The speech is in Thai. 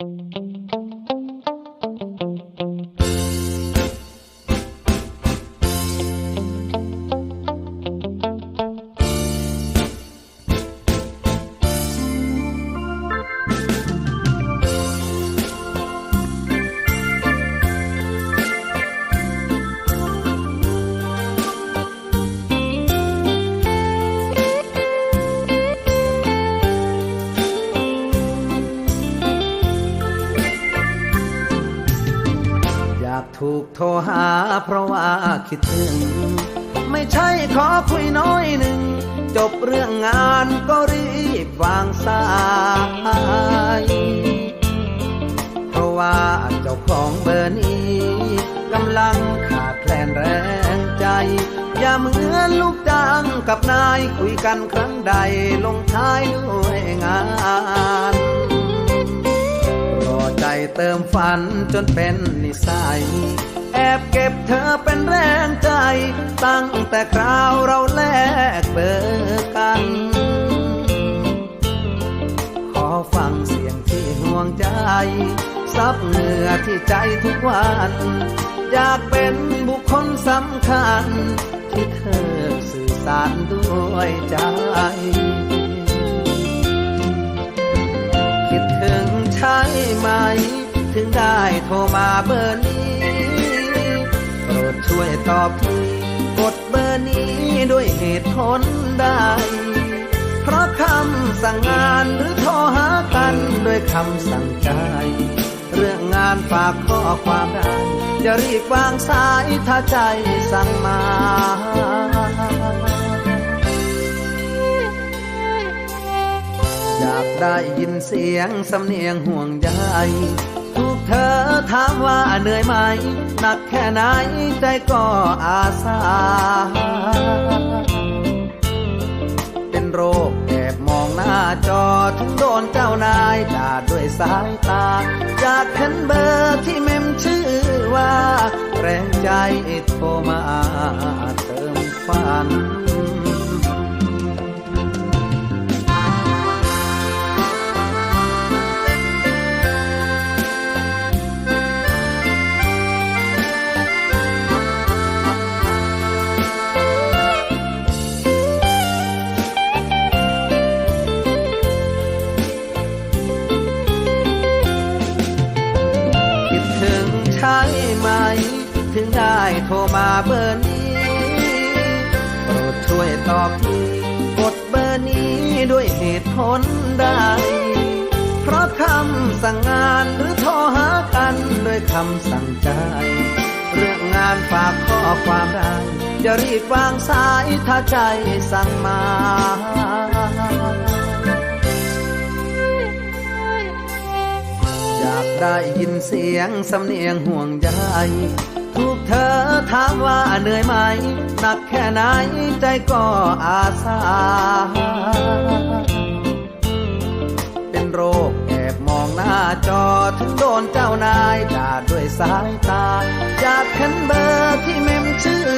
อย ถูกโทรหาเพราะว่าคิดถึง ไม่ใช่ขอคุยน้อยหนึ่ง จบเรื่องงานก็รีบวางสายเพราะว่าเจ้าของเบอร์นี้กำลังขาดแคลนแรงใจ อย่าเหมือนลูกจ้างกับนายคุยกันครั้งใดลงท้ายด้วยงาน ใจเติมฝันจนเป็นนิสัย แอบเก็บเธอเป็นแรงใจ ตั้งแต่คราวเราแลกเบอร์กัน ขอฟังเสียงที่ห่วงใจ ซับเหงื่อที่ใจทุกวัน อยากเป็นบุคคลสำคัญ ที่เธอสื่อสารด้วยใจ ไหม ถึงได้โทรมาเบอร์นี้โปรดช่วยตอบทีกดเบอร์นี้ด้วยเหตุผลใดเพราะคำสั่งงานหรือโทรหากันด้วยคำสั่งใจ เรื่องงานฝากข้อความได้อย่ารีบวางสายถ้าใจสั่งมา อยากได้ยินเสียงสำเนียงห่วงใยถูกเธอถามว่าเหนื่อยไหมหนักแค่ไหนใจก็อาสา เป็นโรคแอบมองหน้าจอถึงโดนเจ้านายด่าด้วยสายตา อยากเห็นเบอร์ที่เมมชื่อว่า แรงใจโทรมาเติมฝัน ถึงได้โทรมาเบอร์นี้ โปรดช่วยตอบทีกดเบอร์นี้ด้วยเหตุผลใด เพราะคำสั่งงานหรือโทรหากันด้วยคำสั่งใจ เรื่องงานฝากข้อความได้อย่ารีบวางสายถ้าใจสั่งมาอยากได้ยินเสียงสำเนียงห่วงใย เธอถามว่าเหนื่อยไหม หนักแค่ไหนใจก็อาสา เป็นโรคแอบมองหน้าจอถึงโดนเจ้านายด่าด้วยสายตา อยากเห็นเบอร์ที่เมมชื่อ